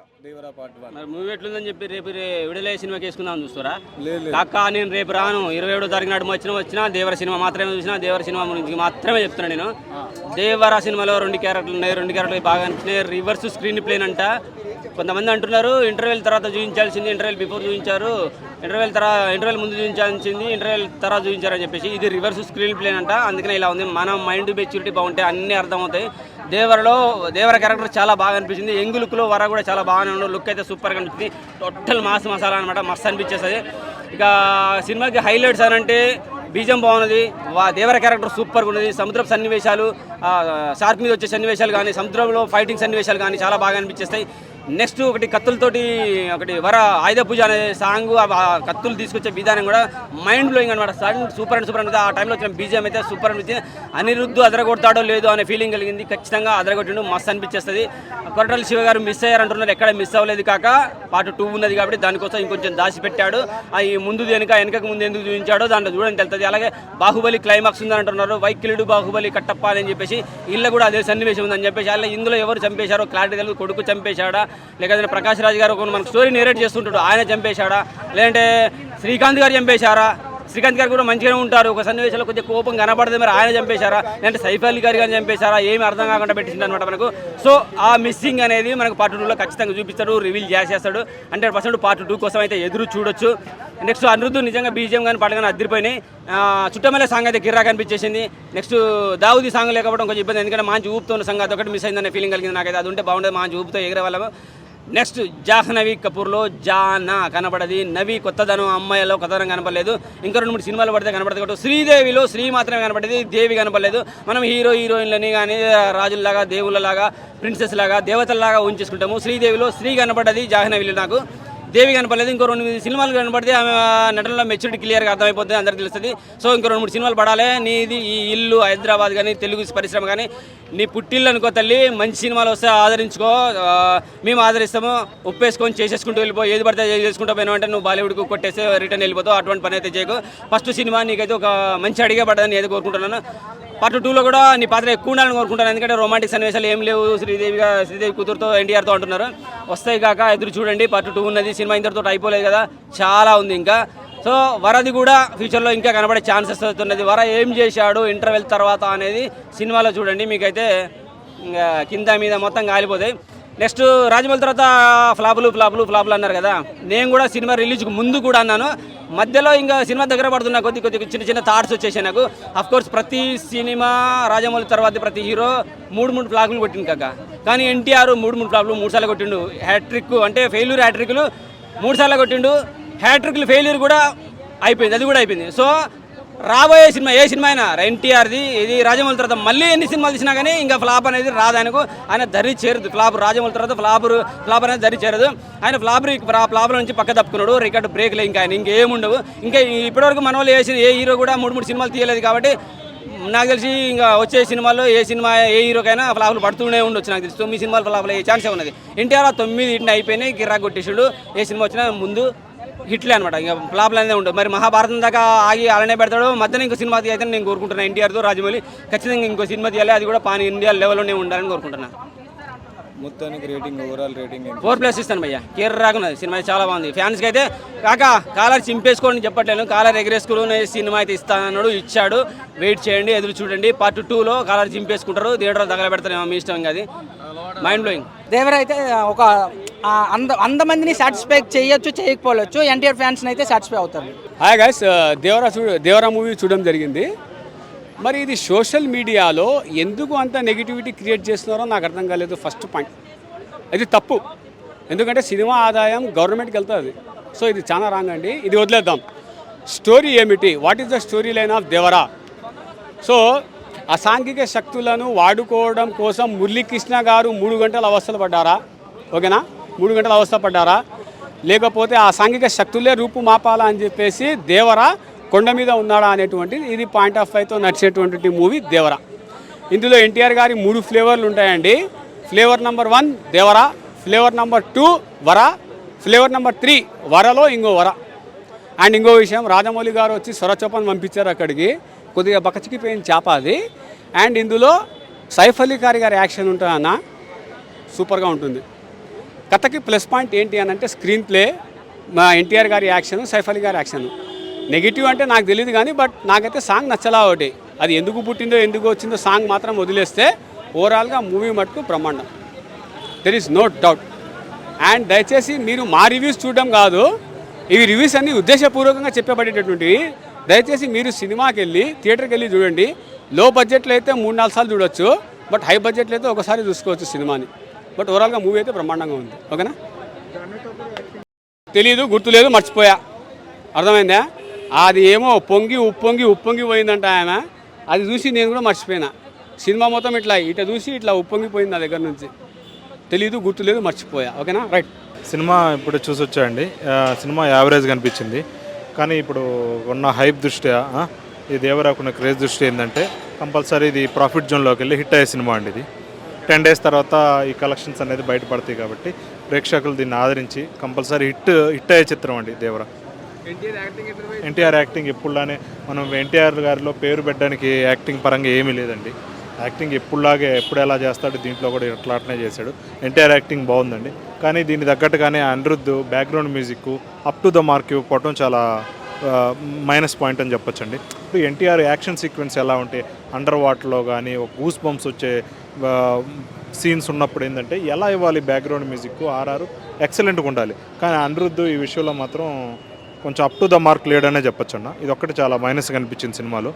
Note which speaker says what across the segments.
Speaker 1: Devara Devara part one
Speaker 2: మరి movie ఎట్లుందని చెప్పి రేపు విడుదల సినిమాకి వేసుకుందాం చూస్తారా?
Speaker 1: లేదు
Speaker 2: నేను రేపు రాను. ఇరవై ఏడో తారీఖు నాడు వచ్చిన వచ్చినా దేవర సినిమా మాత్రమే చూసినా దేవర సినిమా గురించి మాత్రమే చెప్తున్నా నేను. దేవర సినిమాలో రెండు క్యారెక్టర్లు ఉన్నాయి రెండు క్యారెక్టర్లు బాగా అనిపించినాయి. రివర్స్ స్క్రీన్ ప్లేన్ అంట. కొంతమంది అంటున్నారు ఇంటర్వెల్ తర్వాత చూపించాల్సింది ఇంటర్వెల్ బిఫోర్ చూపించారు. ఇంటర్వెల్ తర్వాత ఇంటర్వెల్ ముందు చూపించాల్సింది ఇంటర్వెల్ తర్వాత చూపించారని చెప్పేసి ఇది రివర్స్ స్క్రీన్ ప్లేన్ అంట. అందుకనే ఇలా ఉంది. మన మైండ్ మెచ్యూరిటీ బాగుంటే అన్నీ అర్థమవుతాయి. దేవరలో దేవర క్యారెక్టర్ చాలా బాగా అనిపించింది. ఎంగు లుక్లో వర కూడా చాలా బాగానే ఉండదు లుక్ అయితే సూపర్గా అనిపించింది. టోటల్ మాస్ మసాలా అనమాట మస్తు అనిపించేస్తుంది. ఇక సినిమాకి హైలైట్స్ అనంటే బీజం బాగున్నది. వా దేవర క్యారెక్టర్ సూపర్గా ఉన్నది. సముద్రపు సన్నివేశాలు షార్క్ మీద వచ్చే సన్నివేశాలు కానీ సముద్రంలో ఫైటింగ్ సన్నివేశాలు కానీ చాలా బాగా అనిపించేస్తాయి. నెక్స్ట్ ఒకటి కత్తులతోటి ఒకటి వర ఆయుధ పూజ అనే సాంగ్ కత్తులు తీసుకొచ్చే విధానం కూడా మైండ్ బ్లోయింగ్ అనమాట సాంగ్ సూపర్ అండ్ సూపర్ అనేది ఆ టైంలో వచ్చిన బీజిఎం అయితే సూపర్ అనిపించింది. అనిరుద్ధు అదరగొడతాడో లేదో అనే ఫీలింగ్ కలిగింది. ఖచ్చితంగా అదరగొట్టిండు. మస్తు అనిపించేస్తుంది. కొరటల శివ గారు మిస్ అయ్యారంటున్నారు. ఎక్కడ మిస్ అవ్వలేదు కాక పార్ట్ టూ ఉన్నది కాబట్టి దానికోసం ఇంకొంచెం దాచి పెట్టాడు ఆ ఈ ముందు వెనుక వెనకకు ముందు ఎందుకు చూపించాడో దాంట్లో చూడని తెలుస్తుంది అలాగే బాహుబలి క్లైమాక్స్ ఉందని అంటున్నారు వైకిలుడు బాహుబలి కట్టప్ప అని చెప్పేసి ఇళ్ళ కూడా అదే సన్నివేశం ఉందని చెప్పేసి అలా ఇందులో ఎవరు చంపేశారో క్లారిటీ తెలియదు కొడుకు చంపేశాడా? లేకపోతే ప్రకాష్ రాజ్ గారు మనకు స్టోరీ నేరేట్ చేస్తుంటాడు. ఆయన చంపేశాడా? లేదంటే శ్రీకాంత్ గారు చంపేశారా? శ్రీకాంత్ గారు కూడా మంచిగానే ఉంటారు. ఒక సన్నివేశంలో కొద్దిగా కోపం కనబడదు. మరి ఆయన చంపేశారా? లేదంటే సైఫ్ అలీ గారు కానీ చంపేశారా? ఏమి అర్థం కాకుండా పెట్టింది అనమాట మనకు. సో ఆ మిస్సింగ్ అనేది మనకు పార్ట్ టూలో ఖచ్చితంగా చూపిస్తాడు రివీల్ చేసేస్తాడు. హండ్రెడ్ పర్సెంట్ పార్ట్ టూ కోసం అయితే ఎదురు చూడొచ్చు. నెక్స్ట్ అనిరుద్ధు నిజంగా బీజిఎం కానీ పాటలు కానీ అద్దరిపోయినాయి చుట్టమల్లె సాంగ్ అయితే గిర్రా కనిపించేసింది. నెక్స్ట్ దావుది సాంగ్ లేకపోవడం కొంచెం ఇబ్బంది. ఎందుకంటే మంచి ఊపుతున్న సంగతి అదొకటి మిస్ అయిందనే ఫీలింగ్ కలిగింది నాకైతే. అది ఉంటే బాగుండేది. మంచి ఊపుతో ఎగిరే వాళ్ళము. నెక్స్ట్ జాహ్నవి కపూర్లో జానా కనపడది నవి కొత్తదనం అమ్మాయిలో కొత్తదనం కనపడలేదు. ఇంకా రెండు మూడు సినిమాలు పడితే కనపడదు కాబట్టి శ్రీదేవిలో శ్రీ మాత్రమే కనపడేది దేవి కనపడలేదు. మనం హీరో హీరోయిన్లని కానీ రాజుల్లాగా దేవుళ్ళలాగా ప్రిన్సెస్ లాగా దేవతల్లాగా ఉంచేసుకుంటాము శ్రీదేవిలో శ్రీ కనపడ్డది జాహ్నవిలో నాకు. దేవి కనపడలేదు. ఇంకో రెండు మూడు సినిమాలు కనపడితే ఆమె నటనలో మెచ్యూరిటీ క్లియర్గా అర్థమైపోతుంది అందరికీ తెలుస్తుంది. సో ఇంకో రెండు మూడు సినిమాలు పడాలి. నీది ఈ ఇల్లు హైదరాబాద్ కానీ తెలుగు పరిశ్రమ కానీ నీ పుట్టిల్లు అనుకో తల్లి మంచి సినిమాలు వస్తే ఆదరించుకో. మేము ఆదరిస్తాము. ఉప్పేసుకొని చేసేసుకుంటూ వెళ్ళిపో. ఏది పడితే చేసుకుంటూ పోయినా అంటే నువ్వు బాలీవుడ్కి కొట్టేసి రిటర్న్ వెళ్ళిపోతావు. అటువంటి పని అయితే చేయకు. ఫస్ట్ సినిమా నీకైతే ఒక మంచి అడిగే పడ్డదని ఏదో కోరుకుంటున్నాను. పార్ట్ టూలో కూడా నీ పాత్ర ఎక్కువ ఉండాలని కోరుకుంటాను. ఎందుకంటే రొమాంటిక్ సన్నివేశాలు ఏం లేవు. శ్రీదేవిగా శ్రీదేవి కూతురుతో ఎన్టీఆర్తో అంటున్నారు. వస్తాయి కాక ఎదురు చూడండి. పార్ట్ టూ ఉన్నది. సినిమా ఇంతటితో అయిపోలేదు కదా. చాలా ఉంది ఇంకా. సో వరది కూడా ఫ్యూచర్లో ఇంకా కనబడే ఛాన్సెస్ ఉన్నది. వర ఏం చేశాడు ఇంటర్వెల్ తర్వాత అనేది సినిమాలో చూడండి. మీకైతే ఇంకా కింద మీద మొత్తం కాలిపోతాయి. నెక్స్ట్ రాజమౌళి తర్వాత ఫ్లాపులు ఫ్లాపులు ఫ్లాపులు అన్నారు కదా. నేను కూడా సినిమా రిలీజ్కి ముందు కూడా అన్నాను. మధ్యలో ఇంకా సినిమా దగ్గర పడుతున్న కొద్ది కొద్ది చిన్న చిన్న థాట్స్ వచ్చేసాయి నాకు. అఫ్ కోర్స్ ప్రతి సినిమా రాజమౌళి తర్వాత ప్రతి హీరో మూడు మూడు ఫ్లాపులు కొట్టింది కాక. కానీ ఎన్టీఆర్ మూడు మూడు ఫ్లాపులు మూడు సార్లు కొట్టిండు. హ్యాట్రిక్ అంటే ఫెయిల్యూర్ హ్యాట్రిక్లు మూడు సార్లు కొట్టిండు. హ్యాట్రిక్లు ఫెయిల్యూర్ కూడా అయిపోయింది. అది కూడా అయిపోయింది. సో రాబోయే సినిమా ఏ సినిమా అయినా? ఎన్టీఆర్ది ఇది రాజమౌళి తర్వాత మళ్ళీ ఎన్ని సినిమాలు తీసినా కానీ ఇంకా ఫ్లాప్ అనేది రాదు. ఆయనకు ఆయన దరి చేరదు. ఫ్లాప్ రాజమౌళి తర్వాత ఫ్లాప్ ఫ్లాప్ అనేది దరి చేరదు. ఆయన ఫ్లాప్ ఫ్లాప్ల నుంచి పక్క తప్పుకున్నాడు. రికార్డు బ్రేక్లు ఇంకా ఆయన. ఇంకేముండవు. ఇంకా ఇప్పటివరకు మన వాళ్ళు వేసిన ఏ హీరో కూడా మూడు మూడు సినిమాలు తీయలేదు కాబట్టి నాకు తెలిసి ఇంకా వచ్చే సినిమాల్లో ఏ సినిమా ఏ హీరోకైనా ఫ్లాపులు పడుతూనే ఉండొచ్చు నాకు తెలిసి. తొమ్మిది సినిమాలు ఫ్లాపులు అయ్యే ఛాన్సే ఉన్నది. ఎన్టీఆర్ తొమ్మిది ఇంటిని అయిపోయినాయి గిరాక్ కొట్టేసాడు ఏ సినిమా వచ్చినా ముందు హిట్లే అనమాట ఇంకా ఫ్లాప్లు అనేది ఉండవు. మరి మహాభారతం దాకా ఆగి అలానే పెడతాడు. మధ్యన ఇంకో సినిమా తీయఅయితే నేను కోరుకుంటున్నాను ఎన్టీఆర్తో రాజమౌళి. ఖచ్చితంగా ఇంకో సినిమా తీయాలి. అది కూడా పాన్ ఇండియా లెవెల్లోనే ఉండాలని కోరుకుంటున్నాను
Speaker 1: మొత్తానికి rating overall rating
Speaker 2: four plus ఇస్తాను భయ్య. కిర్రాకున్నది సినిమా అయితే చాలా బాగుంది. ఫ్యాన్స్కి అయితే కాక కాలర్ చింపేసుకోండి చెప్పట్లేను కాలర్ ఎగరేసుకుని సినిమా అయితే ఇస్తానన్నాడు ఇచ్చాడు. వెయిట్ చేయండి ఎదురు చూడండి. పార్ట్ టూలో కాలర్ చింపేసుకుంటారు. థియేటర్ తగల పెడతారేమో మీ ఇష్టం ఇంకా అది మైండ్ బ్లోయింగ్
Speaker 3: దేవర అయితే ఒక అంద అందమందిని సాటిస్ఫై చేయొచ్చు చేయకపోవచ్చు ఎన్టీఆర్ ఫ్యాన్స్ అయితే సాటిస్ఫై అవుతారు
Speaker 4: హాయ్ గాయస్ uh, దేవరా చూ దేవరా మూవీ చూడడం జరిగింది. మరి ఇది సోషల్ మీడియాలో ఎందుకు అంత నెగిటివిటీ క్రియేట్ చేస్తున్నారో నాకు అర్థం కాలేదు ఫస్ట్ పాయింట్ ఇది తప్పు. ఎందుకంటే సినిమా ఆదాయం గవర్నమెంట్కి వెళ్తుంది. సో ఇది చాలా రాంగ్ అండి. ఇది వదిలేద్దాం. స్టోరీ ఏమిటి? What is the story line of Devara? So అసాంఘిక శక్తులను వాడుకోవడం కోసం మురళీకృష్ణ గారు మూడు గంటలు అవస్థలు పడ్డారా? ఓకేనా మూడు గంటలు అవస్థపడ్డారా? లేకపోతే ఆ సాంఘిక శక్తులే రూపు మాపాలా అని చెప్పేసి దేవరా కొండ మీద ఉన్నాడా అనేటువంటిది ఇది పాయింట్ ఆఫ్ వ్యూతో నడిచేటువంటి మూవీ దేవరా. ఇందులో ఎన్టీఆర్ గారి మూడు ఫ్లేవర్లు ఉంటాయండి. Flavour number one Devara flavour number two Vara flavour number three వరలో ఇంకో వర. అండ్ ఇంకో విషయం రాజమౌళి గారు వచ్చి సొరచోపని పంపించారు అక్కడికి. కొద్దిగా బకచికిపోయిన చేప అది. అండ్ ఇందులో సైఫ్ అలీ గారి గారి యాక్షన్ ఉంటుందన్న సూపర్గా ఉంటుంది. కథకి ప్లస్ పాయింట్ ఏంటి అని అంటే స్క్రీన్ ప్లే మా ఎన్టీఆర్ గారి యాక్షన్ సైఫ్ అలీ గారి యాక్షన్. నెగిటివ్ అంటే నాకు తెలియదు కానీ బట్ నాకైతే సాంగ్ నచ్చలా ఒకటి. అది ఎందుకు పుట్టిందో ఎందుకు వచ్చిందో సాంగ్ మాత్రం వదిలేస్తే ఓవరాల్గా మూవీ మట్టుకు బ్రహ్మాండం. There is no doubt and దయచేసి మీరు మా రివ్యూస్ చూడడం కాదు ఇవి రివ్యూస్ అన్నీ ఉద్దేశపూర్వకంగా చెప్పబడేటటువంటివి. దయచేసి మీరు సినిమాకి వెళ్ళి థియేటర్కి వెళ్ళి చూడండి. లో బడ్జెట్లో అయితే మూడు నాలుగు సార్లు చూడొచ్చు బట్ హై బడ్జెట్లో అయితే ఒకసారి చూసుకోవచ్చు సినిమాని. బట్ ఓవరాల్గా మూవీ అయితే బ్రహ్మాండంగా ఉంది. ఓకేనా? తెలీదు గుర్తులేదు మర్చిపోయా. అర్థమైందా? అది ఏమో పొంగి ఉప్పొంగి ఉప్పొంగి పోయిందంట ఆయన. అది చూసి నేను కూడా మర్చిపోయినా. సినిమా మొత్తం ఇట్లా ఇట్లా చూసి ఇట్లా ఉప్పొంగిపోయింది నా దగ్గర నుంచి. తెలీదు గుర్తులేదు మర్చిపోయా. ఓకేనా? రైట్
Speaker 5: సినిమా ఇప్పుడు చూసి వచ్చాయండి సినిమా యావరేజ్ కనిపించింది. కానీ ఇప్పుడు ఉన్న హైప్ దృష్ట్యా ఇది ఈ దేవరాకున్న క్రేజ్ దృష్టి ఏంటంటే కంపల్సరీ ఇది ప్రాఫిట్ జోన్లోకి వెళ్ళి హిట్ అయ్యే సినిమా అండి ఇది. టెన్ డేస్ తర్వాత ఈ కలెక్షన్స్ అనేది బయటపడతాయి కాబట్టి ప్రేక్షకులు దీన్ని ఆదరించి కంపల్సరీ హిట్ హిట్ అయ్యే చిత్రం అండి దేవరా. ఎన్టీఆర్ యాక్టింగ్ ఎప్పుడులానే మనం ఎన్టీఆర్ గారిలో పేరు పెట్టడానికి యాక్టింగ్ పరంగా ఏమీ లేదండి. యాక్టింగ్ ఎప్పుడులాగే ఎప్పుడు ఎలా చేస్తాడో దీంట్లో కూడా ఇట్లా అట్లనే చేశాడు. ఎన్టీఆర్ యాక్టింగ్ బాగుందండి. కానీ దీనికి తగ్గట్టుగానే Anirudh background music up to the mark ఇవ్వకపోవడం చాలా మైనస్ పాయింట్ అని చెప్పొచ్చండి. ఇప్పుడు ఎన్టీఆర్ యాక్షన్ సీక్వెన్స్ ఎలా ఉంటాయి అండర్ వాటర్లో కానీ ఒక గూస్ బంప్స్ వచ్చే సీన్స్ ఉన్నప్పుడు ఏంటంటే ఎలా ఇవ్వాలి బ్యాక్గ్రౌండ్ మ్యూజిక్ ఆర్ఆర్ ఎక్సలెంట్గా ఉండాలి. కానీ అనిరుద్ధ్ ఈ విషయంలో మాత్రం కొంచెం అప్ టు ద మార్క్ లేడనే చెప్పొచ్చు అన్న. ఇది ఒక్కటి చాలా మైనస్ కనిపించింది సినిమాలో.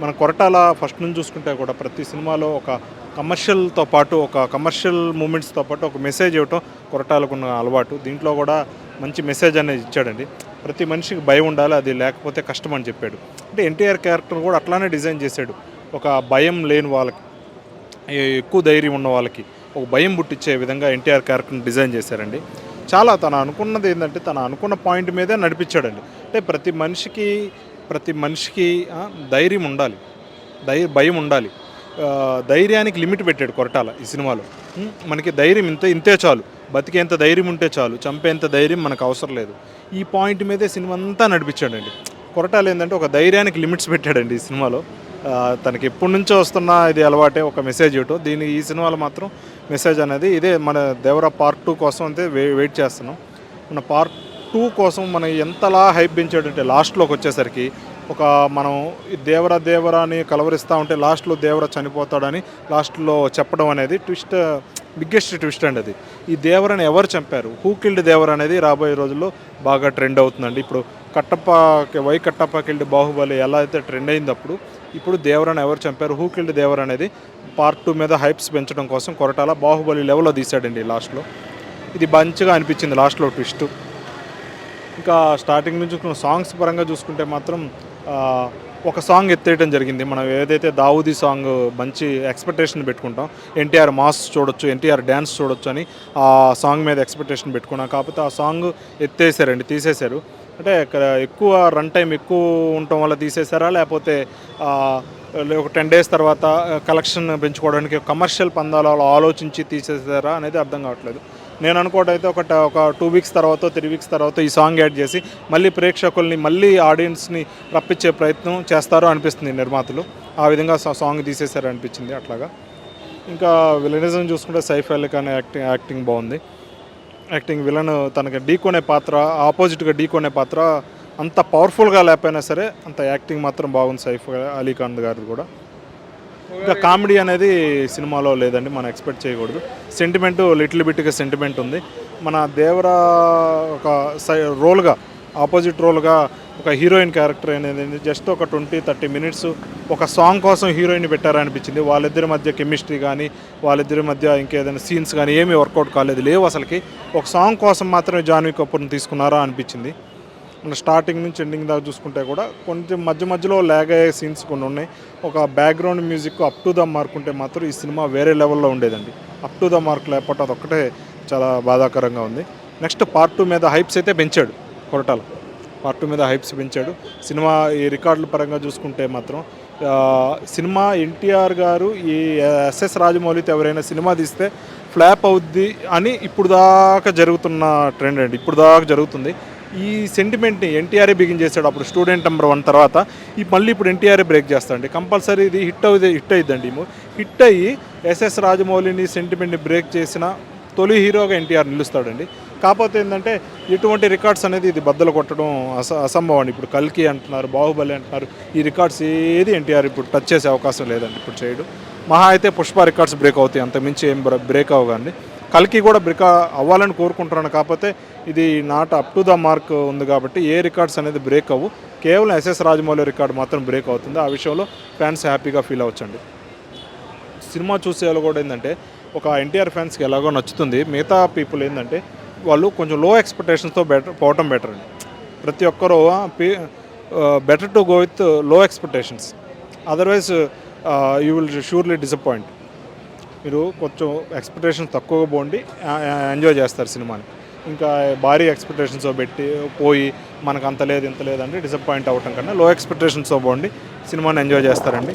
Speaker 5: మన కొరటాల ఫస్ట్ నుంచి చూసుకుంటే కూడా ప్రతి సినిమాలో ఒక కమర్షియల్తో పాటు ఒక కమర్షియల్ మూమెంట్స్తో పాటు ఒక మెసేజ్ ఇవ్వటం కొరటాలకున్న అలవాటు. దీంట్లో కూడా మంచి మెసేజ్ అనేది ఇచ్చాడండి. ప్రతి మనిషికి భయం ఉండాలి అది లేకపోతే కష్టం అని చెప్పాడు. అంటే ఎన్టీఆర్ క్యారెక్టర్ కూడా అట్లానే డిజైన్ చేశాడు. ఒక భయం లేని వాళ్ళకి ఎక్కువ ధైర్యం ఉన్న వాళ్ళకి ఒక భయం పుట్టించే విధంగా ఎన్టీఆర్ క్యారెక్టర్ని డిజైన్ చేశారండి. చాలా తను అనుకున్నది ఏంటంటే తను అనుకున్న పాయింట్ మీదే నడిపించాడండి. అంటే ప్రతి మనిషికి ప్రతి మనిషికి ధైర్యం ఉండాలి. ధై భయం ఉండాలి. ధైర్యానికి లిమిట్ పెట్టాడు కొరటాల ఈ సినిమాలో. మనకి ధైర్యం ఇంత ఇంతే చాలు. బతికేంత ధైర్యం ఉంటే చాలు. చంపేంత ధైర్యం మనకు అవసరం లేదు. ఈ పాయింట్ మీదే సినిమా అంతా నడిపించాడండి. కొరటాలు ఏంటంటే ఒక ధైర్యానికి లిమిట్స్ పెట్టాడండి ఈ సినిమాలో. తనకి ఎప్పటి నుంచో వస్తున్న ఇది అలవాటే ఒక మెసేజ్ ఇటు. దీని ఈ సినిమాలో మాత్రం మెసేజ్ అనేది ఇదే మన దేవరా పార్ట్ టూ కోసం అయితే వే- వెయిట్ చేస్తున్నాం. మన పార్ట్ టూ కోసం మనం ఎంతలా హైప్ పెంచాడంటే లాస్ట్లోకి వచ్చేసరికి ఒక మనం దేవరా దేవరా అని కలవరిస్తూ ఉంటే లాస్ట్లో దేవరా చనిపోతాడని లాస్ట్లో చెప్పడం అనేది ట్విస్ట్ బిగ్గెస్ట్ ట్విస్ట్ అండి అది. ఈ దేవరని ఎవరు చంపారు? హూ కిల్డ్ దేవర్ అనేది రాబోయే రోజుల్లో బాగా ట్రెండ్ అవుతుందండి. ఇప్పుడు కట్టప్ప వై కట్టప్ప కిల్డ్ బాహుబలి ఎలా అయితే ట్రెండ్ అయింది అప్పుడు ఇప్పుడు దేవరని ఎవరు చంపారు? హూ కిల్డ్ దేవర్ అనేది పార్ట్ టూ మీద హైప్స్ పెంచడం కోసం కొరటాల బాహుబలి లెవెల్లో తీశాడండి లాస్ట్లో ఇది మంచిగా అనిపించింది లాస్ట్లో ట్విస్ట్ ఇంకా స్టార్టింగ్ నుంచి సాంగ్స్ పరంగా చూసుకుంటే మాత్రం ఒక సాంగ్ ఎత్తేయడం జరిగింది. మనం ఏదైతే దావుదీ సాంగ్ మంచి ఎక్స్పెక్టేషన్ పెట్టుకుంటాం ఎన్టీఆర్ మాస్ చూడొచ్చు ఎన్టీఆర్ డ్యాన్స్ చూడొచ్చు అని ఆ సాంగ్ మీద ఎక్స్పెక్టేషన్ పెట్టుకున్నాం. కాకపోతే ఆ సాంగ్ ఎత్తేసారండి తీసేశారు. అంటే ఇక్కడ ఎక్కువ రన్ టైం ఎక్కువ ఉండటం వల్ల తీసేశారా? లేకపోతే లే- ఒక టెన్ డేస్ తర్వాత కలెక్షన్ పెంచుకోవడానికి కమర్షియల్ పందాలలో ఆలోచించి తీసేసారా అనేది అర్థం కావట్లేదు. నేను అనుకోవడం అయితే ఒక ఒక టూ వీక్స్ తర్వాత త్రీ వీక్స్ తర్వాత ఈ సాంగ్ యాడ్ చేసి మళ్ళీ ప్రేక్షకుల్ని మళ్ళీ ఆడియన్స్ని రప్పించే ప్రయత్నం చేస్తారో అనిపిస్తుంది నిర్మాతలు. ఆ విధంగా సాంగ్ తీసేశారు అనిపించింది అట్లాగా. ఇంకా విలనిజం చూసుకుంటే సైఫ్ అలీ ఖాన్ యాక్టింగ్ యాక్టింగ్ బాగుంది. యాక్టింగ్ విలన్ తనకి ఢీకొనే పాత్ర ఆపోజిట్గా ఢీకొనే పాత్ర అంత పవర్ఫుల్గా లేకపోయినా సరే అంత యాక్టింగ్ మాత్రం బాగుంది సైఫ్ అలీ ఖాన్ గారు కూడా. ఇంకా కామెడీ అనేది సినిమాలో లేదండి మనం ఎక్స్పెక్ట్ చేయకూడదు. సెంటిమెంట్ లిటిల్ బిట్గా సెంటిమెంట్ ఉంది. మన దేవరా ఒక సై రోల్గా ఆపోజిట్ రోల్గా ఒక హీరోయిన్ క్యారెక్టర్ అనేది జస్ట్ ఒక ట్వంటీ థర్టీ మినిట్స్ ఒక సాంగ్ కోసం హీరోయిన్ పెట్టారనిపించింది. వాళ్ళిద్దరి మధ్య కెమిస్ట్రీ కానీ వాళ్ళిద్దరి మధ్య ఇంకేదైనా సీన్స్ కానీ ఏమీ వర్కౌట్ కాలేదు. లేవు అసలుకి. ఒక సాంగ్ కోసం మాత్రమే జాన్వీ కపూర్ని తీసుకున్నారా అనిపించింది. మన స్టార్టింగ్ నుంచి ఎండింగ్ దాకా చూసుకుంటే కూడా కొంచెం మధ్య మధ్యలో ల్యాగ్ అయ్యే సీన్స్ కొన్ని ఉన్నాయి. ఒక background music up to the mark ఉంటే మాత్రం ఈ సినిమా వేరే లెవెల్లో ఉండేదండి. అప్ టు ద మార్క్ లేకపోతే అదొక్కటే చాలా బాధాకరంగా ఉంది. నెక్స్ట్ పార్ట్ టూ మీద హైప్స్ అయితే పెంచాడు కొరటాల. పార్ట్ టూ మీద హైప్స్ పెంచాడు. సినిమా ఈ రికార్డుల పరంగా చూసుకుంటే మాత్రం సినిమా ఎన్టీఆర్ గారు ఈ ఎస్ఎస్ రాజమౌళితో ఎవరైనా సినిమా తీస్తే ఫ్లాప్ అవుద్ది అని ఇప్పుడు దాకా జరుగుతున్న ట్రెండ్ అండి. ఇప్పుడు దాకా జరుగుతుంది. ఈ సెంటిమెంట్ని ఎన్టీఆర్ఏ బిగిన్ చేశాడు? అప్పుడు స్టూడెంట్ నెంబర్ వన్ తర్వాత ఈ మళ్ళీ ఇప్పుడు ఎన్టీఆర్ఏ బ్రేక్ చేస్తాడండి కంపల్సరీ ఇది హిట్ అవుతుంది హిట్ అయ్యిద్దండి హిట్ అయ్యి ఎస్ఎస్ రాజమౌళిని సెంటిమెంట్ని బ్రేక్ చేసిన తొలి హీరోగా ఎన్టీఆర్ నిలుస్తాడండి. కాకపోతే ఏంటంటే ఎటువంటి రికార్డ్స్ అనేది ఇది బద్దలు కొట్టడం అస అసంభవం అండి. ఇప్పుడు కల్కి అంటున్నారు బాహుబలి అంటున్నారు. ఈ రికార్డ్స్ ఏది ఎన్టీఆర్ ఇప్పుడు టచ్ చేసే అవకాశం లేదండి. ఇప్పుడు చేయడు. మహా అయితే పుష్ప రికార్డ్స్ బ్రేక్ అవుతాయి. అంత మించి ఏం బ్రేక్ అవ్వకండి కల్కి కూడా బ్రేక్ అవ్వాలని కోరుకుంటున్నాను. కాకపోతే ఇది not up to the mark ఉంది కాబట్టి ఏ రికార్డ్స్ అనేది బ్రేక్ అవ్వు. కేవలం ఎస్ఎస్ రాజమౌళి రికార్డ్ మాత్రం బ్రేక్ అవుతుంది. ఆ విషయంలో ఫ్యాన్స్ హ్యాపీగా ఫీల్ అవ్వచ్చండి. సినిమా చూసే వాళ్ళు కూడా ఏంటంటే ఒక ఎన్టీఆర్ ఫ్యాన్స్కి ఎలాగో నచ్చుతుంది. మిగతా పీపుల్ ఏంటంటే వాళ్ళు కొంచెం లో ఎక్స్పెక్టేషన్స్తో బెటర్ పోవటం బెటర్ అండి. ప్రతి ఒక్కరూ better to go విత్లో expectations otherwise you will surely disappoint మీరు కొంచెం ఎక్స్పెక్టేషన్ తక్కువగా పోండి ఎంజాయ్ చేస్తారు సినిమాని. ఇంకా భారీ ఎక్స్పెక్టేషన్స్తో పెట్టి పోయి మనకు అంత లేదు ఇంత లేదంటే డిసప్పాయింట్ అవ్వటం కన్నా లో ఎక్స్పెక్టేషన్స్తో పోండి సినిమాని ఎంజాయ్ చేస్తారండి.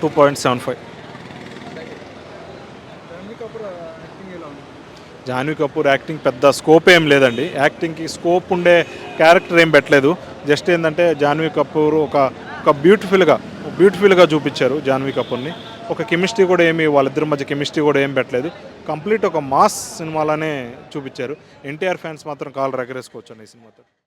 Speaker 5: Two point seven five Janhvi Kapoor acting పెద్ద స్కోప్ ఏం లేదండి. యాక్టింగ్కి స్కోప్ ఉండే క్యారెక్టర్ ఏం పెట్టలేదు. జస్ట్ ఏంటంటే జాన్వీ కపూర్ ఒక ఒక బ్యూటిఫుల్గా బ్యూటిఫుల్గా చూపించారు జాన్వీ కపూర్ని. ఒక కెమిస్ట్రీ కూడా ఏమి వాళ్ళిద్దరి మధ్య కెమిస్ట్రీ కూడా ఏం పెట్టలేదు. కంప్లీట్ ఒక మాస్ సినిమాలానే చూపించారు. ఎన్టీఆర్ ఫ్యాన్స్ మాత్రం కాల్ రగరేసుకోవచ్చు ఈ సినిమాతో